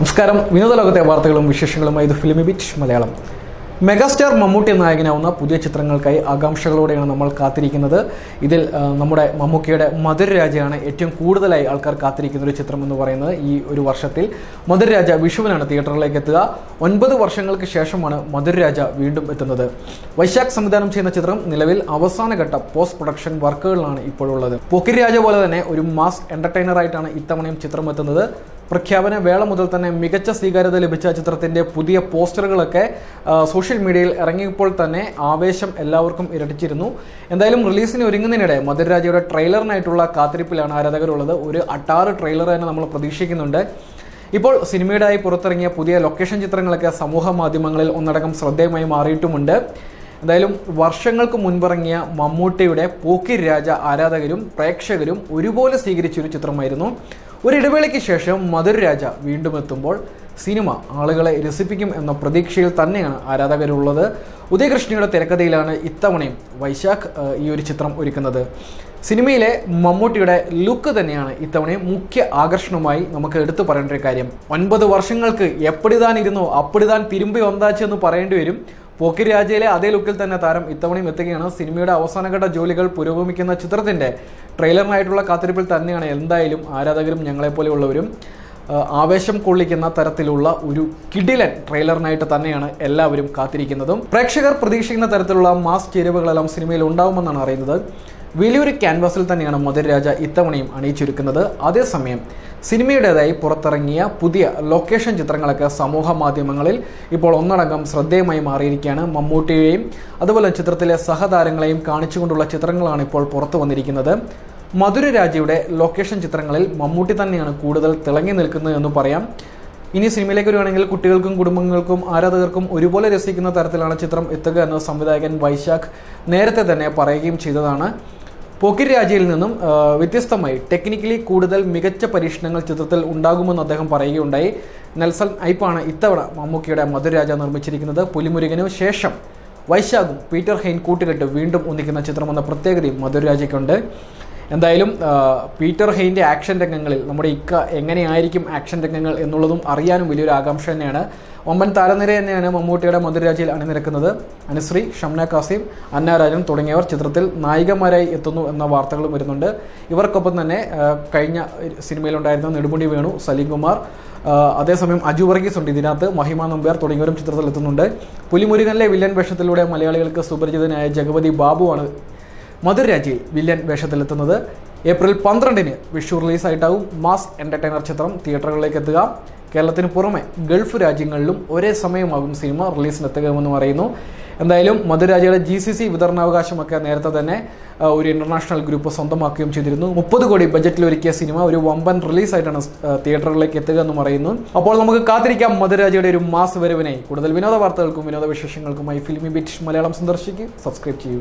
നമസ്കാരം. വിനോദ ലോകത്തെ വാർത്തകളും വിശേഷങ്ങളുമായി ഇത് Filmibeat Malayalam. Megastar Mammootty നായകനാവുന്ന പുതിയ ചിത്രങ്ങൾക്കായി ആകാംക്ഷകളോടെയാണ് നമ്മൾ കാത്തിരിക്കുന്നത്. ഇതിൽ നമ്മുടെ മമ്മൂക്കിയുടെ മധുരരാജയാണ് ഏറ്റവും കൂടുതലായി ആൾക്കാർ കാത്തിരിക്കുന്ന ഒരു ചിത്രം എന്ന് പറയുന്നത് ഈ ഒരു വർഷത്തിൽ. മധുരരാജ വിഷുവിനാണ് തിയേറ്ററിലേക്ക് എത്തുക. ഒൻപത് വർഷങ്ങൾക്ക് ശേഷമാണ് മധുരരാജ വീണ്ടും എത്തുന്നത്. വൈശാഖ് സംവിധാനം ചെയ്യുന്ന ചിത്രം നിലവിൽ അവസാനഘട്ട പോസ്റ്റ് പ്രൊഡക്ഷൻ വർക്കുകളിലാണ് ഇപ്പോഴുള്ളത് പൊക്കിരി രാജ പോലെ തന്നെ ഒരു മാസ് എന്റർടൈനറായിട്ടാണ് ഇത്തവണയും ചിത്രം എത്തുന്നത്. പ്രഖ്യാപന വേള മുതൽ തന്നെ മികച്ച സ്വീകാര്യത ലഭിച്ച ചിത്രത്തിന്റെ പുതിയ പോസ്റ്ററുകളൊക്കെ സോഷ്യൽ മീഡിയയിൽ ഇറങ്ങിയപ്പോൾ തന്നെ ആവേശം എല്ലാവർക്കും ഇരട്ടിച്ചിരുന്നു. എന്തായാലും റിലീസിന് ഒരുങ്ങുന്നതിനിടെ മധുരരാജയുടെ ട്രെയിലറിനായിട്ടുള്ള കാത്തിരിപ്പിലാണ് ആരാധകരുള്ളത്. ഒരു അട്ടാറ് ട്രെയിലർ തന്നെ നമ്മൾ പ്രതീക്ഷിക്കുന്നുണ്ട്. ഇപ്പോൾ സിനിമയുടെയായി പുറത്തിറങ്ങിയ പുതിയ ലൊക്കേഷൻ ചിത്രങ്ങളൊക്കെ സമൂഹ മാധ്യമങ്ങളിൽ ഒന്നടങ്കം ശ്രദ്ധേയമായി മാറിയിട്ടുമുണ്ട്. എന്തായാലും വർഷങ്ങൾക്ക് മുൻപിറങ്ങിയ മമ്മൂട്ടിയുടെ പോക്കിരി രാജ ആരാധകരും പ്രേക്ഷകരും ഒരുപോലെ സ്വീകരിച്ചൊരു ചിത്രമായിരുന്നു. ഒരിടവേളയ്ക്ക് ശേഷം മധുരരാജ വീണ്ടും എത്തുമ്പോൾ സിനിമ ആളുകളെ രസിപ്പിക്കും എന്ന പ്രതീക്ഷയിൽ തന്നെയാണ് ആരാധകരുള്ളത്. ഉദയകൃഷ്ണയുടെ തിരക്കഥയിലാണ് ഇത്തവണയും വൈശാഖ് ഈ ഒരു ചിത്രം ഒരുക്കുന്നത്. സിനിമയിലെ മമ്മൂട്ടിയുടെ ലുക്ക് തന്നെയാണ് ഇത്തവണ മുഖ്യ ആകർഷണമായി നമുക്ക് എടുത്തു പറയേണ്ട ഒരു കാര്യം. ഒൻപത് വർഷങ്ങൾക്ക് എപ്പടിതാൻ ഇരുന്നോ അപ്പടിതാൻ തിരുമ്പി ഒന്നാച്ചു എന്ന് പറയേണ്ടി വരും. പോക്കിരി രാജയിലെ അതേ ലുക്കിൽ തന്നെ താരം ഇത്തവണയും എത്തുകയാണ്. സിനിമയുടെ അവസാനഘട്ട ജോലികൾ പുരോഗമിക്കുന്ന ചിത്രത്തിന്റെ ട്രെയിലറിനായിട്ടുള്ള കാത്തിരിപ്പിൽ തന്നെയാണ് എന്തായാലും ആരാധകരും ഞങ്ങളെപ്പോലെയുള്ളവരും ആവേശം കൊള്ളിക്കുന്ന തരത്തിലുള്ള ഒരു കിടിലൻ ട്രെയിലറിനായിട്ട് തന്നെയാണ് എല്ലാവരും കാത്തിരിക്കുന്നതും. പ്രേക്ഷകർ പ്രതീക്ഷിക്കുന്ന തരത്തിലുള്ള മാസ് ചേരുവകളെല്ലാം സിനിമയിൽ ഉണ്ടാവുമെന്നാണ് അറിയുന്നത്. വലിയൊരു ക്യാൻവാസിൽ തന്നെയാണ് മധുരരാജ ഇത്തവണയും അണിയിച്ചൊരുക്കുന്നത്. അതേസമയം സിനിമയുടേതായി പുറത്തിറങ്ങിയ പുതിയ ലൊക്കേഷൻ ചിത്രങ്ങളൊക്കെ സമൂഹ മാധ്യമങ്ങളിൽ ഇപ്പോൾ ഒന്നടങ്കം ശ്രദ്ധേയമായി മാറിയിരിക്കുകയാണ് മമ്മൂട്ടിയെയും അതുപോലെ ചിത്രത്തിലെ സഹതാരങ്ങളെയും കാണിച്ചുകൊണ്ടുള്ള ചിത്രങ്ങളാണ് ഇപ്പോൾ പുറത്തു വന്നിരിക്കുന്നത്. മധുരരാജയുടെ ലൊക്കേഷൻ ചിത്രങ്ങളിൽ മമ്മൂട്ടി തന്നെയാണ് കൂടുതൽ തിളങ്ങി നിൽക്കുന്നത് എന്ന് പറയാം. ഇനി സിനിമയിലേക്ക് വരുവാണെങ്കിൽ കുട്ടികൾക്കും കുടുംബങ്ങൾക്കും ആരാധകർക്കും ഒരുപോലെ രസിക്കുന്ന തരത്തിലാണ് ചിത്രം എത്തുക എന്ന് സംവിധായകൻ വൈശാഖ് നേരത്തെ തന്നെ പറയുകയും ചെയ്തതാണ്. പോക്കിരി രാജയിൽ നിന്നും വ്യത്യസ്തമായി ടെക്നിക്കലി കൂടുതൽ മികച്ച പരീക്ഷണങ്ങൾ ചിത്രത്തിൽ ഉണ്ടാകുമെന്ന് അദ്ദേഹം പറയുകയുണ്ടായി. നെൽസൺ ഐപ്പാണ് ഇത്തവണ മമ്മൂക്കിയുടെ മധുരരാജ നിർമ്മിച്ചിരിക്കുന്നത്. പുലിമുരുകനു ശേഷം വൈശാഖും പീറ്റർ ഹെയിൻ കൂട്ടുകെട്ട് വീണ്ടും ഒന്നിക്കുന്ന ചിത്രമെന്ന പ്രത്യേകതയും മധുരരാജയ്ക്കുണ്ട്. എന്തായാലും പീറ്റർ ഹെയിന്റെ ആക്ഷൻ രംഗങ്ങളിൽ നമ്മുടെ ഇക്ക എങ്ങനെയായിരിക്കും ആക്ഷൻ രംഗങ്ങൾ എന്നുള്ളതും അറിയാനും വലിയൊരു ആകാംക്ഷ തന്നെയാണ്. ഒമ്പൻ താരനിര തന്നെയാണ് മമ്മൂട്ടിയുടെ മധുരരാജയിൽ അണിനിരക്കുന്നത്. അനുശ്രീ ഷംന കാസിം അന്നാരാജൻ തുടങ്ങിയവർ ചിത്രത്തിൽ നായികമാരായി എത്തുന്നു എന്ന വാർത്തകളും വരുന്നുണ്ട്. ഇവർക്കൊപ്പം തന്നെ കഴിഞ്ഞ സിനിമയിലുണ്ടായിരുന്ന നെടുമുടി വേണു സലീം കുമാർ അതേസമയം അജു വർഗീസ് ഉണ്ട് ഇതിനകത്ത് മഹിമ നമ്പ്യാർ തുടങ്ങിയവരും ചിത്രത്തിൽ എത്തുന്നുണ്ട് പുലിമുരുകനിലെ വില്ലൻ വേഷത്തിലൂടെ മലയാളികൾക്ക് സുപരിചിതനായ ജഗപതി ബാബുവാണ് മധുരരാജയിൽ വില്ലൻ വേഷത്തിലെത്തുന്നത് ഏപ്രിൽ പന്ത്രണ്ടിന് വിഷു റിലീസായിട്ടാവും മാസ് എന്റർടൈനർ ചിത്രം തിയേറ്ററുകളിലേക്ക് എത്തുക. കേരളത്തിന് പുറമെ ഗൾഫ് രാജ്യങ്ങളിലും ഒരേ സമയമാകും സിനിമ റിലീസിനെത്തുകയെന്ന് പറയുന്നു എന്തായാലും മധുരാജയുടെ ജി സി സി വിതരണാവകാശമൊക്കെ നേരത്തെ തന്നെ ഒരു ഇന്റർനാഷണൽ ഗ്രൂപ്പ് സ്വന്തമാക്കുകയും ചെയ്തിരുന്നു. മുപ്പത് കോടി ബജറ്റിൽ ഒരുക്കിയ സിനിമ ഒരു വമ്പൻ റിലീസായിട്ടാണ് തിയേറ്ററുകളിലേക്ക് എത്തുക എന്ന് പറയുന്നു അപ്പോൾ നമുക്ക് കാത്തിരിക്കാം മധുരാജയുടെ ഒരു മാസ് വരവിനെ. കൂടുതൽ വിനോദ വാർത്തകൾക്കും വിനോദ വിശേഷങ്ങൾക്കുമായി ഫിലിമി ബിറ്റ് മലയാളം സന്ദർശിക്കുക സബ്സ്ക്രൈബ് ചെയ്യൂ.